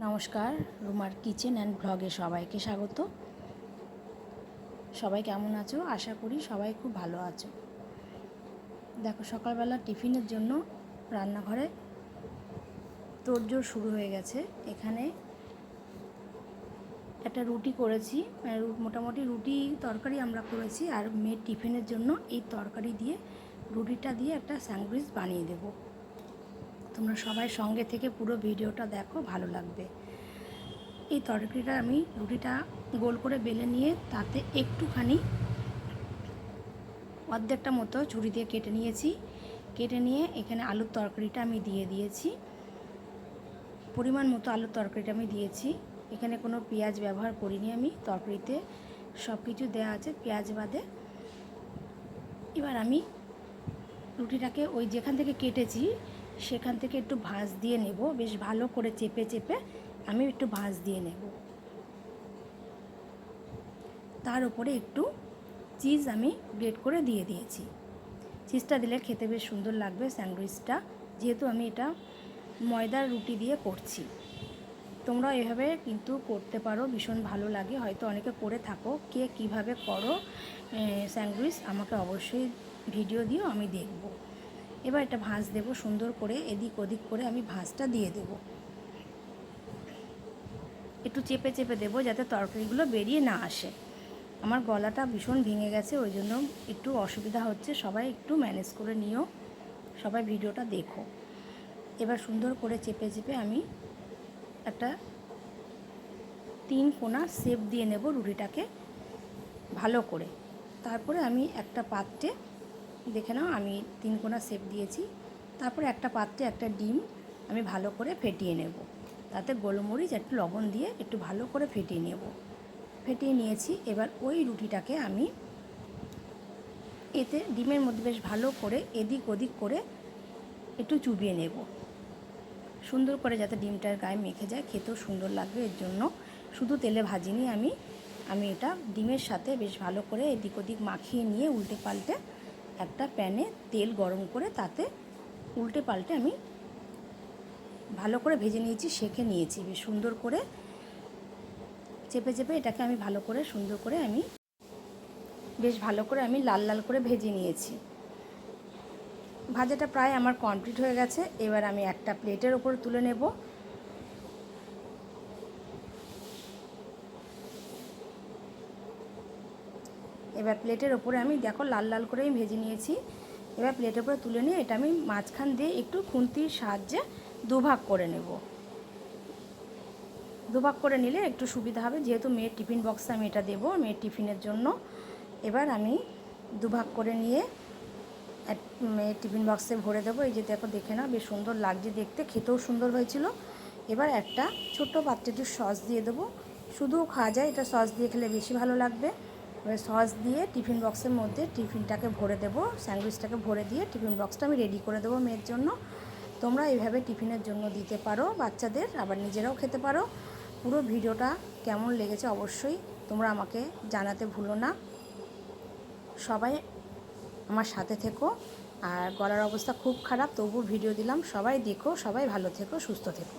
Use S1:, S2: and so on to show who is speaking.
S1: নমস্কার, রুমার kitchen and ব্লগে সবাইকে স্বাগত। সবাই কেমন আছো? আশা করি সবাই খুব ভালো আছো। দেখো, সকালবেলা টিফিনের জন্য রান্নাঘরে তোড়জোড় শুরু হয়ে গেছে। এখানে একটা রুটি করেছি। মানে মোটামুটি রুটি তরকারি আমরা করেছি। আর মেয়ের টিফিনের জন্য এই তরকারি দিয়ে, রুটিটা দিয়ে একটা স্যান্ডউইচ বানিয়ে দেবো। তোমরা সবাই সঙ্গে থেকে পুরো ভিডিওটা দেখো, ভালো লাগবে। এই তরকারিটা আমি রুটিটা গোল করে বেলে নিয়ে তাতে একটুখানি অর্ধেকটা মতো ছুরি দিয়ে কেটে নিয়েছি। কেটে নিয়ে এখানে আলুর তরকারিটা আমি দিয়ে দিয়েছি। পরিমাণ মতো আলুর তরকারিটা আমি দিয়েছি। এখানে কোনো পেঁয়াজ ব্যবহার করিনি আমি, তরকারিতে সব কিছু দেওয়া আছে পেঁয়াজ বাদে। এবার আমি রুটিটাকে ওই যেখান থেকে কেটেছি সেখান থেকে একটু ভাঁজ দিয়ে নেব। বেশ ভালো করে চেপে চেপে আমি একটু ভাঁজ দিয়ে নেব। তার উপরে একটু চিজ আমি গ্রেট করে দিয়ে দিয়েছি। চিজটা দিলে খেতে বেশ সুন্দর লাগবে স্যান্ডউইচটা। যেহেতু আমি এটা ময়দার রুটি দিয়ে করছি। তোমরা এভাবে কিন্তু করতে পারো, ভীষণ ভালো লাগে। হয়তো অনেকে করে থাকো। কে কীভাবে করো স্যান্ডউইচ আমাকে অবশ্যই ভিডিও দিও, আমি দেখব। এবার এটা ভাঁজ দেব সুন্দর করে, এদিক ওদিক করে আমি ভাঁজটা দিয়ে দেব। একটু চেপে চেপে দেবো যাতে তরকারিগুলো বেরিয়ে না আসে। আমার গলাটা ভীষণ ভেঙে গেছে, ওই জন্য একটু অসুবিধা হচ্ছে। সবাই একটু ম্যানেজ করে নিও, সবাই ভিডিওটা দেখো। এবার সুন্দর করে চেপে চেপে আমি একটা তিন কোনা শেপ দিয়ে নেব রুটিটাকে ভালো করে। তারপরে আমি একটা পাত্রে দেখে নাও, আমি তিন কোনা শেপ দিয়েছি। তারপরে একটা পাত্রে একটা ডিম আমি ভালো করে ফেটিয়ে নেব। তাতে গোলমরিচ, একটু লবণ দিয়ে একটু ভালো করে ফেটিয়ে নেব। ফেটিয়ে নিয়েছি, এবার ওই রুটিটাকে আমি এতে ডিমের মধ্যে বেশ ভালো করে এদিক ওদিক করে একটু চুবিয়ে নেব। সুন্দর করে যাতে ডিমটার গায়ে মেখে যায়, খেতেও সুন্দর লাগবে। এর জন্য শুধু তেলে ভাজিনি আমি আমি এটা ডিমের সাথে বেশ ভালো করে এদিক ওদিক মাখিয়ে নিয়ে উল্টে পাল্টে একটা প্যানে তেল গরম করে তাতে উল্টে পাল্টে আমি ভালো করে ভেজে নিয়েছি, সেঁকে নিয়েছি, বেশ সুন্দর করে। চেপে চেপে এটাকে আমি ভালো করে, সুন্দর করে আমি বেশ ভালো করে আমি লাল লাল করে ভেজে নিয়েছি। ভাজাটা প্রায় আমার কমপ্লিট হয়ে গেছে। এবার আমি একটা প্লেটের ওপর তুলে নেব। এবার প্লেটের ওপরে আমি দেখো লাল লাল করে আমি ভেজে নিয়েছি। এবার প্লেটের উপরে তুলে নিয়ে এটা আমি মাঝখান দিয়ে একটু খুন্তির সাহায্যে দুভাগ করে নেব। দুভাগ করে নিলে একটু সুবিধা হবে, যেহেতু মেয়ের টিফিন বক্সে আমি এটা দেবো মেয়ের টিফিনের জন্য। এবার আমি দুভাগ করে নিয়ে মেয়ের টিফিন বক্সে ভরে দেবো। এই যে দেখো, দেখে না বেশ সুন্দর লাগছে দেখতে, খেতেও সুন্দর হয়েছিল। এবার একটা ছোট্ট পাত্রে একটু সস দিয়ে দেবো। শুধু খাওয়া যায়, এটা সস দিয়ে খেলে বেশি ভালো লাগবে। সস দিয়ে টিফিন বক্সের মধ্যে টিফিনটাকে ভরে দেবো, স্যান্ডউইচটাকে ভরে দিয়ে টিফিন বক্সটা আমি রেডি করে দেবো মেয়ের জন্য। তোমরা এইভাবে টিফিনের জন্য দিতে পারো, বাচ্চাদের আবার নিজেরাও খেতে পারো। পুরো ভিডিওটা কেমন লেগেছে অবশ্যই তোমরা আমাকে জানাতে ভুলো না। সবাই আমার সাথে থেকো, আর গলার অবস্থা খুব খারাপ তবু ভিডিও দিলাম। সবাই দেখো, সবাই ভালো থেকো, সুস্থ থেকো।